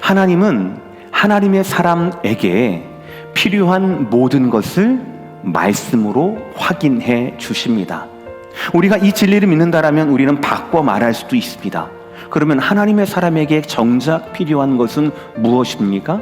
하나님은 하나님의 사람에게 필요한 모든 것을 말씀으로 확인해 주십니다. 우리가 이 진리를 믿는다라면 우리는 바꿔 말할 수도 있습니다. 그러면 하나님의 사람에게 정작 필요한 것은 무엇입니까?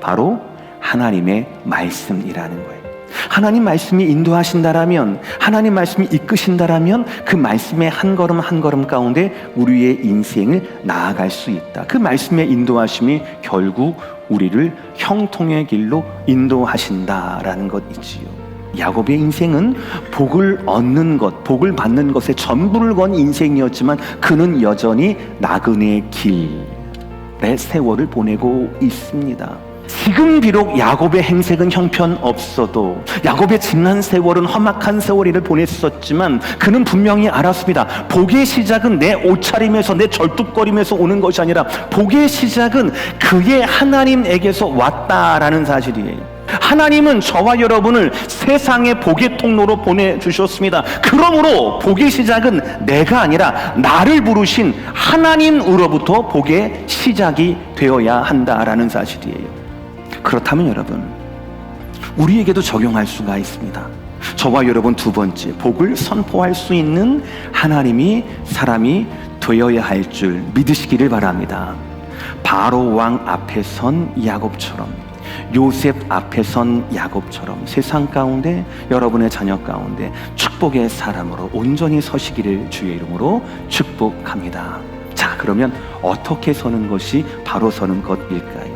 바로 하나님의 말씀이라는 거예요. 하나님 말씀이 인도하신다라면, 하나님 말씀이 이끄신다라면 그 말씀의 한 걸음 한 걸음 가운데 우리의 인생을 나아갈 수 있다. 그 말씀의 인도하심이 결국 우리를 형통의 길로 인도하신다라는 것이지요. 야곱의 인생은 복을 얻는 것, 복을 받는 것에 전부를 건 인생이었지만 그는 여전히 나그네의 길의 세월을 보내고 있습니다. 지금 비록 야곱의 행색은 형편없어도 야곱의 지난 세월은 험악한 세월을 보냈었지만 그는 분명히 알았습니다. 복의 시작은 내 옷차림에서 내 절뚝거림에서 오는 것이 아니라 복의 시작은 그의 하나님에게서 왔다라는 사실이에요. 하나님은 저와 여러분을 세상의 복의 통로로 보내주셨습니다. 그러므로 복의 시작은 내가 아니라 나를 부르신 하나님으로부터 복의 시작이 되어야 한다라는 사실이에요. 그렇다면 여러분, 우리에게도 적용할 수가 있습니다. 저와 여러분 두 번째, 복을 선포할 수 있는 하나님이 사람이 되어야 할 줄 믿으시기를 바랍니다. 바로 왕 앞에 선 야곱처럼 요셉 앞에 선 야곱처럼 세상 가운데 여러분의 자녀 가운데 축복의 사람으로 온전히 서시기를 주의 이름으로 축복합니다. 자, 그러면 어떻게 서는 것이 바로 서는 것일까요?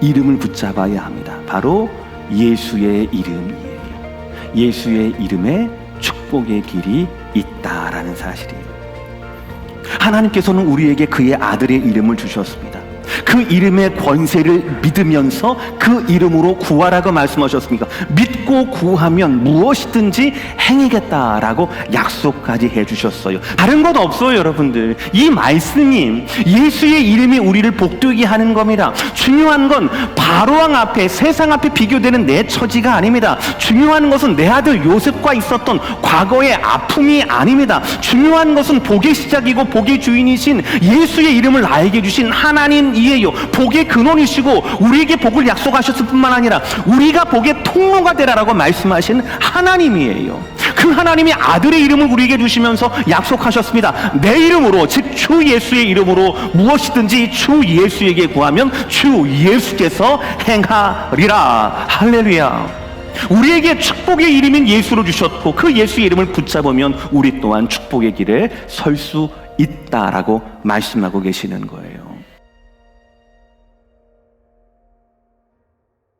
이름을 붙잡아야 합니다. 바로 예수의 이름이에요. 예수의 이름에 축복의 길이 있다라는 사실이에요. 하나님께서는 우리에게 그의 아들의 이름을 주셨습니다. 그 이름의 권세를 믿으면서 그 이름으로 구하라고 말씀하셨습니까? 믿고 구하면 무엇이든지 행하겠다라고 약속까지 해주셨어요. 다른 것 없어요, 여러분들. 이 말씀이 예수의 이름이 우리를 복되게 하는 겁니다. 중요한 건 바로왕 앞에 세상 앞에 비교되는 내 처지가 아닙니다. 중요한 것은 내 아들 요셉과 있었던 과거의 아픔이 아닙니다. 중요한 것은 복의 시작이고 복의 주인이신 예수의 이름을 나에게 주신 하나님 이 에요. 복의 근원이시고 우리에게 복을 약속하셨을 뿐만 아니라 우리가 복의 통로가 되라라고 말씀하신 하나님이에요. 그 하나님이 아들의 이름을 우리에게 주시면서 약속하셨습니다. 내 이름으로 즉 주 예수의 이름으로 무엇이든지 주 예수에게 구하면 주 예수께서 행하리라. 할렐루야. 우리에게 축복의 이름인 예수를 주셨고 그 예수의 이름을 붙잡으면 우리 또한 축복의 길에 설 수 있다라고 말씀하고 계시는 거예요.